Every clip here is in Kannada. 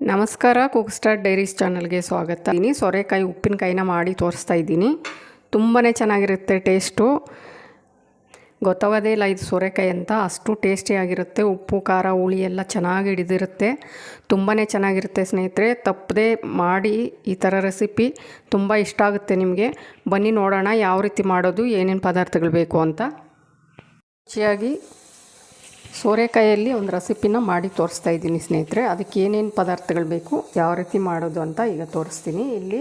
ನಮಸ್ಕಾರ ಕುಕ್ ಸ್ಟಾರ್ ಡೈರೀಸ್ ಚಾನಲ್ಗೆ ಸ್ವಾಗತ. ಇದ್ದೀನಿ ಸೊರೆಕಾಯಿ ಉಪ್ಪಿನಕಾಯಿನ ಮಾಡಿ ತೋರಿಸ್ತಾ ಇದ್ದೀನಿ ತುಂಬಾ ಚೆನ್ನಾಗಿರುತ್ತೆ ಟೇಸ್ಟು ಗೊತ್ತಾಗೋದೇ ಇಲ್ಲ ಇದು ಸೋರೆಕಾಯಿ ಅಂತ. ಅಷ್ಟು ಟೇಸ್ಟಿಯಾಗಿರುತ್ತೆ ಉಪ್ಪು, ಖಾರ, ಹುಳಿ ಎಲ್ಲ ಚೆನ್ನಾಗಿ ಹಿಡಿದಿರುತ್ತೆ. ತುಂಬಾ ಚೆನ್ನಾಗಿರುತ್ತೆ ಸ್ನೇಹಿತರೆ. ತಪ್ಪದೇ ಮಾಡಿ ಈ ಥರ ರೆಸಿಪಿ ತುಂಬ ಇಷ್ಟ ಆಗುತ್ತೆ ನಿಮಗೆ. ಬನ್ನಿ ನೋಡೋಣ ಯಾವ ರೀತಿ ಮಾಡೋದು, ಏನೇನು ಪದಾರ್ಥಗಳು ಬೇಕು ಅಂತ. ರುಚಿಯಾಗಿ ಸೋರೆಕಾಯಲ್ಲಿ ಒಂದು ರೆಸಿಪಿನ ಮಾಡಿ ತೋರಿಸ್ತಾ ಇದ್ದೀನಿ ಸ್ನೇಹಿತರೆ. ಅದಕ್ಕೆ ಏನೇನು ಪದಾರ್ಥಗಳು ಬೇಕು, ಯಾವ ರೀತಿ ಮಾಡೋದು ಅಂತ ಈಗ ತೋರಿಸ್ತೀನಿ. ಇಲ್ಲಿ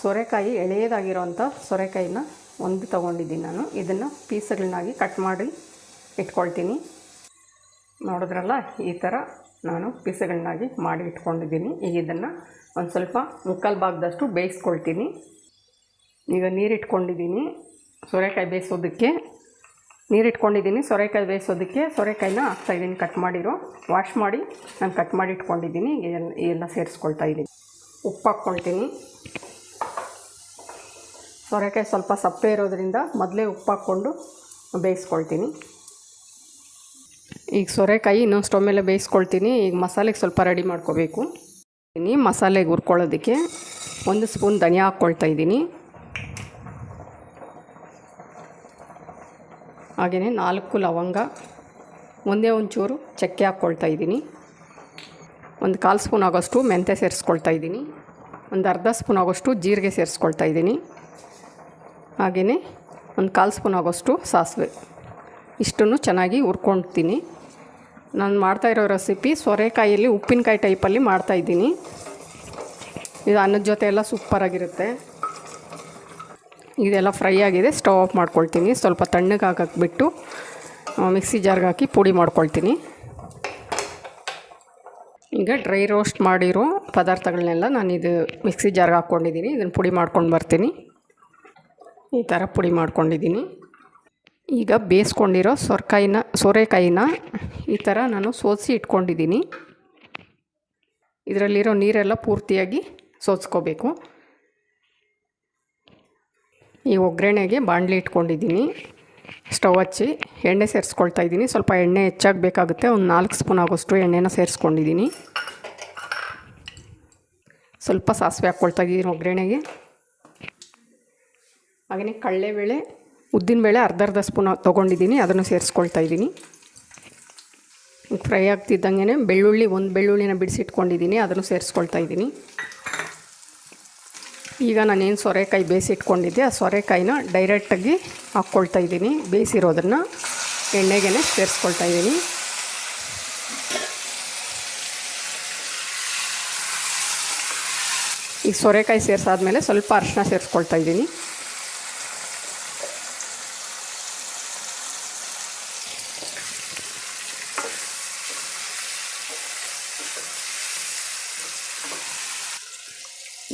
ಸೋರೆಕಾಯಿ ಎಳೆಯದಾಗಿರೋವಂಥ ಸೋರೆಕಾಯಿನ ಒಂದು ತೊಗೊಂಡಿದ್ದೀನಿ ನಾನು. ಇದನ್ನು ಪೀಸ್ಗಳನ್ನಾಗಿ ಕಟ್ ಮಾಡಿ ಇಟ್ಕೊಳ್ತೀನಿ. ನೋಡಿದ್ರಲ್ಲ, ಈ ಥರ ನಾನು ಪೀಸ್ಗಳನ್ನಾಗಿ ಮಾಡಿ ಇಟ್ಕೊಂಡಿದ್ದೀನಿ. ಈಗ ಇದನ್ನು ಒಂದು ಸ್ವಲ್ಪ ಮುಕ್ಕಾಲು ಭಾಗದಷ್ಟು ಬೇಯಿಸ್ಕೊಳ್ತೀನಿ. ಈಗ ನೀರು ಇಟ್ಕೊಂಡಿದ್ದೀನಿ ಸೋರೆಕಾಯಿ ಬೇಯಿಸೋದಕ್ಕೆ ನೀರು ಇಟ್ಕೊಂಡಿದ್ದೀನಿ ಸೊರೆಕಾಯಿ ಬೇಯಿಸೋದಕ್ಕೆ ಸೊರೆಕಾಯಿನ ಹಾಕ್ತಾಯಿದ್ದೀನಿ ಕಟ್ ಮಾಡಿರೋ. ವಾಶ್ ಮಾಡಿ ನಾನು ಕಟ್ ಮಾಡಿ ಇಟ್ಕೊಂಡಿದ್ದೀನಿ ಎಲ್ಲ ಸೇರಿಸ್ಕೊಳ್ತಾ ಇದ್ದೀನಿ ಉಪ್ಪು ಹಾಕ್ಕೊಳ್ತೀನಿ. ಸೊರೆಕಾಯಿ ಸ್ವಲ್ಪ ಸಪ್ಪೆ ಇರೋದ್ರಿಂದ ಮೊದಲೇ ಉಪ್ಪು ಹಾಕ್ಕೊಂಡು ಬೇಯಿಸ್ಕೊಳ್ತೀನಿ. ಈಗ ಸೊರೆಕಾಯಿ ಇನ್ನೊಂದು ಸ್ಟವ್ ಮೇಲೆ ಬೇಯಿಸ್ಕೊಳ್ತೀನಿ, ಈಗ ಮಸಾಲೆಗೆ ಸ್ವಲ್ಪ ರೆಡಿ ಮಾಡ್ಕೋಬೇಕು. ಮಸಾಲೆಗೆ ಹುರ್ಕೊಳ್ಳೋದಕ್ಕೆ ಒಂದು ಸ್ಪೂನ್ ಧನಿಯಾ ಹಾಕ್ಕೊಳ್ತಾ ಇದ್ದೀನಿ ಹಾಗೆಯೇ ನಾಲ್ಕು ಲವಂಗ, ಒಂದೇ ಒಂಚೂರು ಚಕ್ಕೆ ಹಾಕ್ಕೊಳ್ತಾ ಇದ್ದೀನಿ. ಒಂದು ಕಾಲು ಸ್ಪೂನ್ ಆಗೋಷ್ಟು ಮೆಂತ್ಯ ಸೇರಿಸ್ಕೊಳ್ತಾ ಇದ್ದೀನಿ. ಒಂದು ಅರ್ಧ ಸ್ಪೂನ್ ಆಗೋಷ್ಟು ಜೀರಿಗೆ ಸೇರಿಸ್ಕೊಳ್ತಾ ಇದ್ದೀನಿ. ಹಾಗೆಯೇ ಒಂದು ಕಾಲು ಸ್ಪೂನ್ ಆಗೋಷ್ಟು ಸಾಸಿವೆ. ಇಷ್ಟನ್ನು ಚೆನ್ನಾಗಿ ಹುರ್ಕೊಳ್ತೀನಿ ನಾನು ಮಾಡ್ತಾ ಇರೋ ರೆಸಿಪಿ ಸೊರೆಕಾಯಲ್ಲಿ ಉಪ್ಪಿನಕಾಯಿ ಟೈಪಲ್ಲಿ ಮಾಡ್ತಾಯಿದ್ದೀನಿ ಇದು ಅನ್ನದ ಜೊತೆ ಎಲ್ಲ ಸೂಪರಾಗಿರುತ್ತೆ. ಇದೆಲ್ಲ ಫ್ರೈ ಆಗಿದೆ, ಸ್ಟವ್ ಆಫ್ ಮಾಡ್ಕೊಳ್ತೀನಿ. ಸ್ವಲ್ಪ ತಣ್ಣಗೆ ಹಾಕಕ್ಕೆ ಬಿಟ್ಟು ಮಿಕ್ಸಿ ಜಾರ್ಗೆ ಹಾಕಿ ಪುಡಿ ಮಾಡ್ಕೊಳ್ತೀನಿ. ಈಗ ಡ್ರೈ ರೋಸ್ಟ್ ಮಾಡಿರೋ ಪದಾರ್ಥಗಳನ್ನೆಲ್ಲ ನಾನು ಇದು ಮಿಕ್ಸಿ ಜಾರ್ಗೆ ಹಾಕ್ಕೊಂಡಿದ್ದೀನಿ. ಇದನ್ನು ಪುಡಿ ಮಾಡ್ಕೊಂಡು ಬರ್ತೀನಿ. ಈ ಥರ ಪುಡಿ ಮಾಡ್ಕೊಂಡಿದ್ದೀನಿ. ಈಗ ಬೇಯಿಸ್ಕೊಂಡಿರೋ ಸೊರಕಾಯಿನ, ಸೋರೆಕಾಯಿನ ಈ ಥರ ನಾನು ಸೋಸಿ ಇಟ್ಕೊಂಡಿದ್ದೀನಿ. ಇದರಲ್ಲಿರೋ ನೀರೆಲ್ಲ ಪೂರ್ತಿಯಾಗಿ ಸೋಸ್ಕೋಬೇಕು. ಈ ಒಗ್ಗರಣೆಗೆ ಬಾಣಲಿ ಇಟ್ಕೊಂಡಿದ್ದೀನಿ. ಸ್ಟವ್ ಹಚ್ಚಿ ಎಣ್ಣೆ ಸೇರಿಸ್ಕೊಳ್ತಾ ಇದ್ದೀನಿ. ಸ್ವಲ್ಪ ಎಣ್ಣೆ ಹೆಚ್ಚಾಗಿ ಬೇಕಾಗುತ್ತೆ ಒಂದು ನಾಲ್ಕು ಸ್ಪೂನ್ ಆಗೋಷ್ಟು ಎಣ್ಣೆನ ಸೇರಿಸ್ಕೊಂಡಿದ್ದೀನಿ. ಸ್ವಲ್ಪ ಸಾಸಿವೆ ಹಾಕ್ಕೊಳ್ತಾ ಇದ್ದೀನಿ ಒಗ್ಗರಣೆಗೆ. ಹಾಗೆಯೇ ಕಡಲೆಬೇಳೆ ಉದ್ದಿನಬೇಳೆ ಅರ್ಧ ಅರ್ಧ ಸ್ಪೂನ್ ತೊಗೊಂಡಿದ್ದೀನಿ. ಅದನ್ನು ಸೇರಿಸ್ಕೊಳ್ತಾ ಇದ್ದೀನಿ. ಫ್ರೈ ಆಗ್ತಿದ್ದಂಗೆ ಬೆಳ್ಳುಳ್ಳಿ, ಒಂದು ಬೆಳ್ಳುಳ್ಳಿನ ಬಿಡಿಸಿಟ್ಕೊಂಡಿದ್ದೀನಿ. ಅದನ್ನು ಸೇರಿಸ್ಕೊಳ್ತಾ ಇದ್ದೀನಿ. ಈಗ ನಾನೇನು ಸೊರೆಕಾಯಿ ಬೇಯಿಸಿಟ್ಕೊಂಡಿದ್ದೆ, ಆ ಸೊರೆಕಾಯಿನ ಡೈರೆಕ್ಟಾಗಿ ಹಾಕ್ಕೊಳ್ತಾ ಇದ್ದೀನಿ. ಬೇಯಿಸಿರೋದನ್ನು ಎಣ್ಣೆಗೆ ಸೇರಿಸ್ಕೊಳ್ತಾ ಇದ್ದೀನಿ. ಈಗ ಸೊರೆಕಾಯಿ ಸೇರಿಸಾದ್ಮೇಲೆ ಸ್ವಲ್ಪ ಅರ್ಶನ ಸೇರಿಸ್ಕೊಳ್ತಾ ಇದ್ದೀನಿ.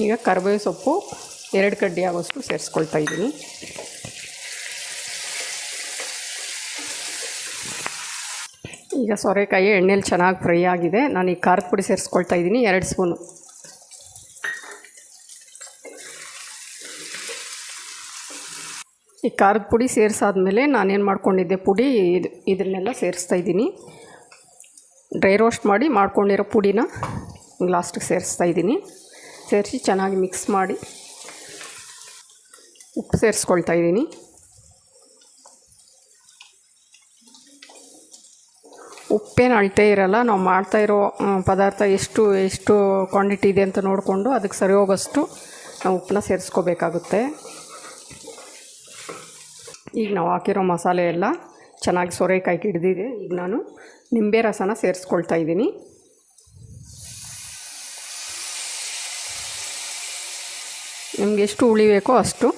ಈಗ ಕರಿಬೇವು ಸೊಪ್ಪು ಎರಡು ಕಡ್ಡಿ ಆಗೋಷ್ಟು ಸೇರಿಸ್ಕೊಳ್ತಾ ಇದ್ದೀನಿ. ಈಗ ಸೋರೆಕಾಯಿ ಎಣ್ಣೆಲಿ ಚೆನ್ನಾಗಿ ಫ್ರೈ ಆಗಿದೆ. ನಾನು ಈ ಖಾರದ ಪುಡಿ ಸೇರಿಸ್ಕೊಳ್ತಾ ಇದ್ದೀನಿ, ಎರಡು ಸ್ಪೂನು. ಈ ಖಾರದ ಪುಡಿ ಸೇರಿಸಾದ್ಮೇಲೆ ನಾನೇನು ಮಾಡ್ಕೊಂಡಿದ್ದೆ, ಪುಡಿ ಇದು ಇದನ್ನೆಲ್ಲ ಸೇರಿಸ್ತಾ ಇದ್ದೀನಿ. ಡ್ರೈ ರೋಸ್ಟ್ ಮಾಡಿ ಮಾಡ್ಕೊಂಡಿರೋ ಪುಡಿನ ಲಾಸ್ಟಿಗೆ ಸೇರಿಸ್ತಾ ಇದ್ದೀನಿ. ಸೇರಿಸಿ ಚೆನ್ನಾಗಿ ಮಿಕ್ಸ್ ಮಾಡಿ ಉಪ್ಪು ಸೇರಿಸ್ಕೊಳ್ತಾ ಇದ್ದೀನಿ. ಉಪ್ಪೇನು ಅಳತೆ ಇರಲ್ಲ, ನಾವು ಮಾಡ್ತಾ ಇರೋ ಪದಾರ್ಥ ಎಷ್ಟು ಎಷ್ಟು ಕ್ವಾಂಟಿಟಿ ಇದೆ ಅಂತ ನೋಡಿಕೊಂಡು ಅದಕ್ಕೆ ಸರಿ ಹೋಗೋಷ್ಟು ನಾವು ಉಪ್ಪನ್ನ ಸೇರಿಸ್ಕೋಬೇಕಾಗುತ್ತೆ. ಈಗ ನಾವು ಹಾಕಿರೋ ಮಸಾಲೆ ಎಲ್ಲ ಚೆನ್ನಾಗಿ ಸೊರೆಕಾಯಿ ಹಿಡಿದಿದೆ. ಈಗ ನಾನು ನಿಂಬೆ ರಸನ ಸೇರಿಸ್ಕೊಳ್ತಾ ಇದ್ದೀನಿ. ನಿಮ್ಗೆ ಎಷ್ಟು ಹುಳಿ ಬೇಕೋ ಅಷ್ಟು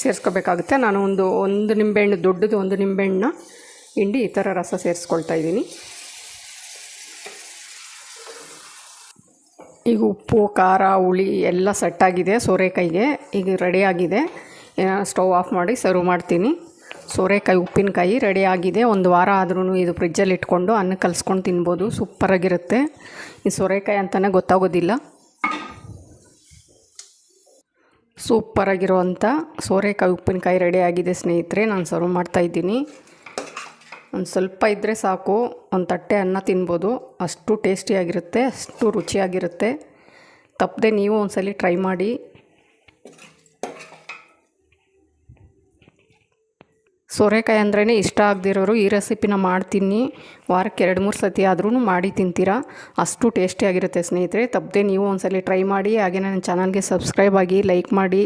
ಸೇರಿಸ್ಕೋಬೇಕಾಗುತ್ತೆ. ನಾನು ಒಂದು ಒಂದು ನಿಂಬೆಹಣ್ಣು, ದೊಡ್ಡದು ಒಂದು ನಿಂಬೆಹಣ್ಣನ್ನ ಹಿಂಡಿ ಈ ಥರ ರಸ ಸೇರಿಸ್ಕೊಳ್ತಾ ಇದ್ದೀನಿ. ಈಗ ಉಪ್ಪು, ಖಾರ, ಹುಳಿ ಎಲ್ಲ ಸೆಟ್ಟಾಗಿದೆ ಸೋರೆಕಾಯಿಗೆ. ಈಗ ರೆಡಿಯಾಗಿದೆ ಸ್ಟವ್ ಆಫ್ ಮಾಡಿ ಸರ್ವ್ ಮಾಡ್ತೀನಿ. ಸೋರೆಕಾಯಿ, ಉಪ್ಪಿನಕಾಯಿ ರೆಡಿ ಆಗಿದೆ. ಒಂದು ವಾರ ಆದ್ರೂ ಇದು ಫ್ರಿಜ್ಜಲ್ಲಿ ಇಟ್ಕೊಂಡು ಅನ್ನ ಕಲಿಸ್ಕೊಂಡು ತಿನ್ಬೋದು. ಸೂಪರಾಗಿರುತ್ತೆ. ಈ ಸೋರೆಕಾಯಿ ಅಂತಲೇ ಗೊತ್ತಾಗೋದಿಲ್ಲ. ಸೂಪರಾಗಿರುವಂಥ ಸೋರೆಕಾಯಿ, ಉಪ್ಪಿನಕಾಯಿ ರೆಡಿ ಆಗಿದೆ ಸ್ನೇಹಿತರೆ. ನಾನು ಸರ್ವ್ ಮಾಡ್ತಾಯಿದ್ದೀನಿ ಒಂದು ಸ್ವಲ್ಪ ಇದ್ದರೆ ಸಾಕು. ಒಂದು ತಟ್ಟೆ ಅನ್ನ ತಿನ್ಬೋದು. ಅಷ್ಟು ಟೇಸ್ಟಿಯಾಗಿರುತ್ತೆ ಅಷ್ಟು ರುಚಿಯಾಗಿರುತ್ತೆ. ತಪ್ಪದೆ ನೀವು ಒಂದ್ಸಲಿ ಟ್ರೈ ಮಾಡಿ. ಸೋರೆಕಾಯಿ ಅಂದ್ರೇ ಇಷ್ಟ ಆಗದಿರೋರು ಈ ರೆಸಿಪಿನ ಮಾಡ್ತೀನಿ. ವಾರಕ್ಕೆ ಎರಡು, ಮೂರು ಸತಿ ಆದ್ರೂ ಮಾಡಿ ತಿಂತೀರಾ? ಅಷ್ಟು ಟೇಸ್ಟಿಯಾಗಿರುತ್ತೆ ಸ್ನೇಹಿತರೆ. ತಪ್ಪದೆ ನೀವು ಒಂದ್ಸಲಿ ಟ್ರೈ ಮಾಡಿ, ಹಾಗೆ ನನ್ನ ಚಾನಲ್ಗೆ ಸಬ್ಸ್ಕ್ರೈಬ್ ಆಗಿ ಲೈಕ್ ಮಾಡಿ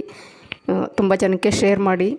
ತುಂಬ ಜನಕ್ಕೆ ಶೇರ್ ಮಾಡಿ.